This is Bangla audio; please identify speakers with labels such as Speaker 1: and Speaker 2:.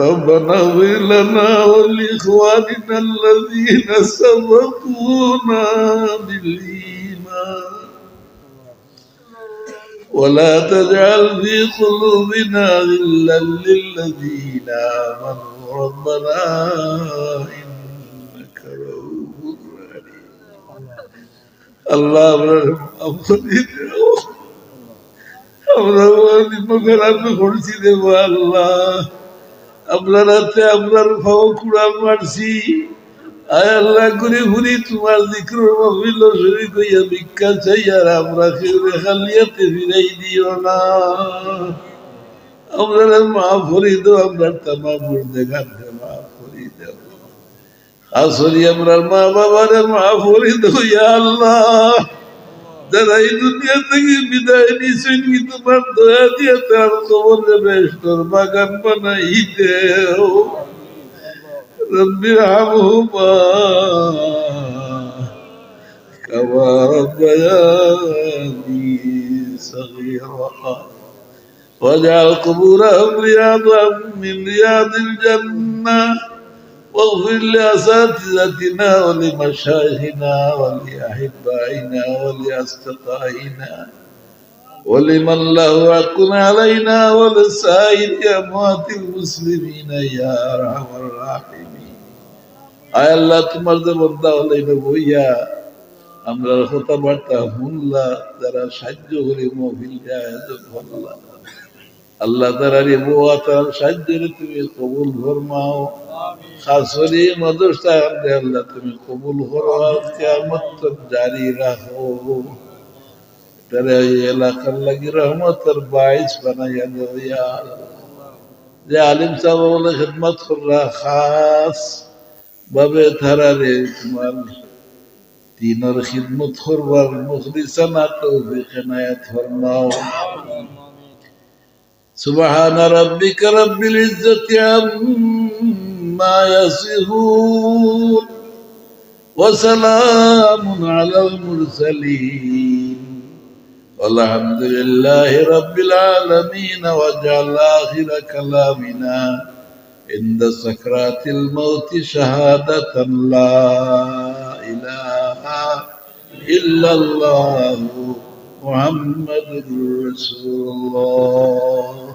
Speaker 1: ربنا اغفر لنا ولإخواننا الذين سبقونا بالإيمان ولا تجعل في قلوبنا غلا للذين آمنوا ربنا إنك رؤوف رحيم الله আমরা আমরা করছি দেব আল্লাহ আপনার হাতে আপনার কুড়াল মারছি। আয় আল্লাহ করে ঘুরি তোমার দিক্র মহিল শরীর কইয়া ভিক্ষা চাই, আর আমরা কেউ খালিয়াতে ফিরাই দিও না। আপনার মা ভরি দো আপনার তামা মুর দেখান মা ভরি দেব আসরি আপনার মা বাবার মা ভরি দো আল্লাহ। যারা এই দুনিয়া থেকে বিদায় নিয়েছেন কি তোমার দয়া দিয়ে তার খবর বেশ তোর বাগান বানাই দেও রব্বির হামহুমা كما ربياني صغيرا واجعل قبورهم رياضا من رياض الجنه واغفر لأساتذتنا ولمشايخنا ولأحبائنا ولأصدقائنا ولمن له حق علينا ولسائر أموات المسلمين يا أرحم الراحمين আয় আল্লাহ তোমার যে বন্ধা হলে বইয়া আমরা কথাবার্তা শুনলা যারা সাহায্য করি মহিলকে আয়োজন করলাম আল্লাহ তারার বোয়া তার সাহায্যের তুমি কবুল ফরমাও শাশুড়ি মদরসা আল্লাহ তুমি কবুল করো কেমন জারি রাখো তারা এই এলাকার লাগি রহমতের বাইশ বানাইয়া দেয়া যে আলিম সাহেব বলে, খেদমত কররা, খাস ভাবে তারা রে তোমার দিনের খিদমত করবার মুখলিসানা তৌফিক নায়াত ফরমাও। সুবহান রাব্বিকা রাব্বিল ইজ্জতি আম্মা عما يصفون وسلام على المرسلين والحمد لله رب العالمين واجعل آخر كلامنا عند سكرات الموت شهادة لا إله إلا الله محمد رسول الله